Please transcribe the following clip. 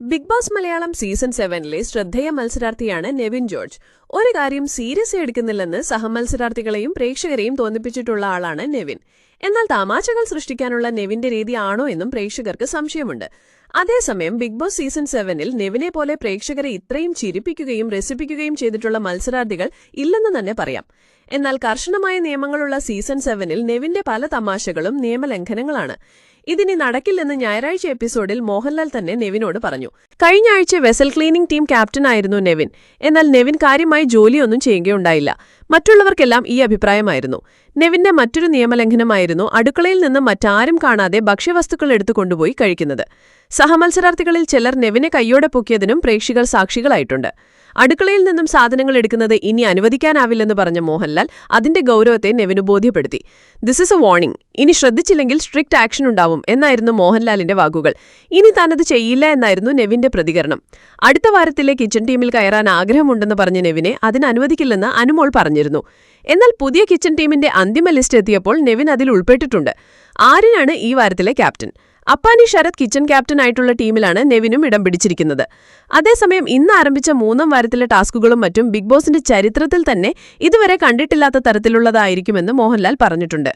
Big boss Malayalam season സെവനിലെ ശ്രദ്ധേയ മത്സരാർത്ഥിയാണ് നെവിൻ ജോർജ്. ഒരു കാര്യം സീരിയസ് എടുക്കുന്നില്ലെന്ന് സഹമത്സരാർത്ഥികളെയും പ്രേക്ഷകരെയും തോന്നിപ്പിച്ചിട്ടുള്ള ആളാണ് നെവിൻ. എന്നാൽ തമാശകൾ സൃഷ്ടിക്കാനുള്ള നെവിന്റെ രീതി ആണോ എന്നും പ്രേക്ഷകർക്ക് സംശയമുണ്ട്. അതേസമയം ബിഗ് ബോസ് സീസൺ സെവനിൽ നെവിനെ പോലെ പ്രേക്ഷകരെ ഇത്രയും ചിരിപ്പിക്കുകയും രസിപ്പിക്കുകയും ചെയ്തിട്ടുള്ള മത്സരാർത്ഥികൾ ഇല്ലെന്ന് തന്നെ പറയാം. എന്നാൽ കർശനമായ നിയമങ്ങളുള്ള സീസൺ സെവനിൽ നെവിന്റെ പല തമാശകളും നിയമലംഘനങ്ങളാണ്. ഇതിനി നടക്കില്ലെന്ന് ഞായറാഴ്ച എപ്പിസോഡിൽ മോഹൻലാൽ തന്നെ നെവിനോട് പറഞ്ഞു. കഴിഞ്ഞ ആഴ്ച വെസൽ ക്ലീനിംഗ് ടീം ക്യാപ്റ്റനായിരുന്നു നെവിൻ. എന്നാൽ നെവിൻ കാര്യമായി ജോലിയൊന്നും ചെയ്യുകയുണ്ടായില്ല. മറ്റുള്ളവർക്കെല്ലാം ഈ അഭിപ്രായമായിരുന്നു. നെവിന്റെ മറ്റൊരു നിയമലംഘനമായിരുന്നു അടുക്കളയിൽ നിന്ന് മറ്റാരും കാണാതെ ഭക്ഷ്യവസ്തുക്കൾ എടുത്തു കൊണ്ടുപോയി കഴിക്കുന്നത്. സഹമത്സരാർത്ഥികളിൽ ചിലർ നെവിനെ കയ്യോടെ പൊക്കിയതിനും പ്രേക്ഷകർ സാക്ഷികളായിട്ടുണ്ട്. അടുക്കളയിൽ നിന്നും സാധനങ്ങൾ എടുക്കുന്നത് ഇനി അനുവദിക്കാനാവില്ലെന്ന് പറഞ്ഞ മോഹൻലാൽ അതിന്റെ ഗൗരവത്തെ നെവിനു ബോധ്യപ്പെടുത്തി. ദിസ് ഇസ് എ വാർണിംഗ് ഇനി ശ്രദ്ധിച്ചില്ലെങ്കിൽ സ്ട്രിക്റ്റ് ആക്ഷൻ ഉണ്ടാവും എന്നായിരുന്നു മോഹൻലാലിന്റെ വാക്കുകൾ. ഇനി താനത് ചെയ്യില്ല എന്നായിരുന്നു നെവിന്റെ പ്രതികരണം. അടുത്ത വാരത്തിലെ കിച്ചൺ ടീമിൽ കയറാൻ ആഗ്രഹമുണ്ടെന്ന് പറഞ്ഞ നെവിനെ അതിന് അനുവദിക്കില്ലെന്ന് അനുമോൾ പറഞ്ഞിരുന്നു. എന്നാൽ പുതിയ കിച്ചൺ ടീമിന്റെ അന്തിമ ലിസ്റ്റ് എത്തിയപ്പോൾ നെവിൻ അതിൽ ഉൾപ്പെട്ടിട്ടുണ്ട്. ആര്യനാണ് ഈ വാരത്തിലെ ക്യാപ്റ്റൻ. അപ്പാനി ശരത് കിച്ചൺ ക്യാപ്റ്റനായിട്ടുള്ള ടീമിലാണ് നെവിനും ഇടം പിടിച്ചിരിക്കുന്നത്. അതേസമയം ഇന്ന് ആരംഭിച്ച മൂന്നാം വാരത്തിലെ ടാസ്കുകളും മറ്റും ബിഗ് ബോസിന്റെ ചരിത്രത്തിൽ തന്നെ ഇതുവരെ കണ്ടിട്ടില്ലാത്ത തരത്തിലുള്ളതായിരിക്കുമെന്ന് മോഹൻലാൽ പറഞ്ഞിട്ടുണ്ട്.